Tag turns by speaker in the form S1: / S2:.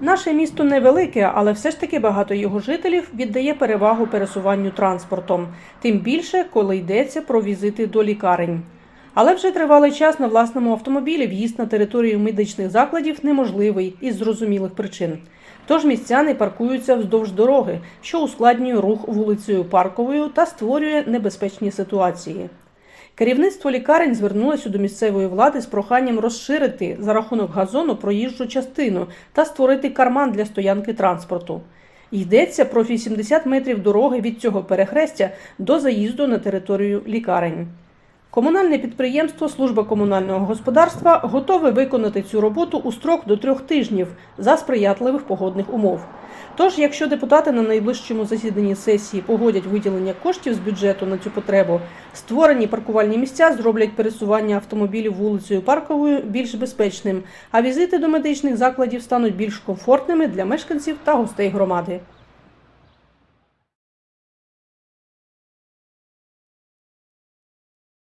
S1: Наше місто невелике, але все ж таки багато його жителів віддає перевагу пересуванню транспортом, тим більше, коли йдеться про візити до лікарень. Але вже тривалий час на власному автомобілі в'їзд на територію медичних закладів неможливий із зрозумілих причин. Тож містяни паркуються вздовж дороги, що ускладнює рух вулицею Парковою та створює небезпечні ситуації. Керівництво лікарень звернулося до місцевої влади з проханням розширити за рахунок газону проїжджу частину та створити карман для стоянки транспорту. Йдеться про 80 метрів дороги від цього перехрестя до заїзду на територію лікарень. Комунальне підприємство Служба комунального господарства готове виконати цю роботу у строк до трьох тижнів за сприятливих погодних умов. Тож, якщо депутати на найближчому засіданні сесії погодять виділення коштів з бюджету на цю потребу, створені паркувальні місця зроблять пересування автомобілів вулицею Парковою більш безпечним, а візити до медичних закладів стануть більш комфортними для мешканців та гостей громади.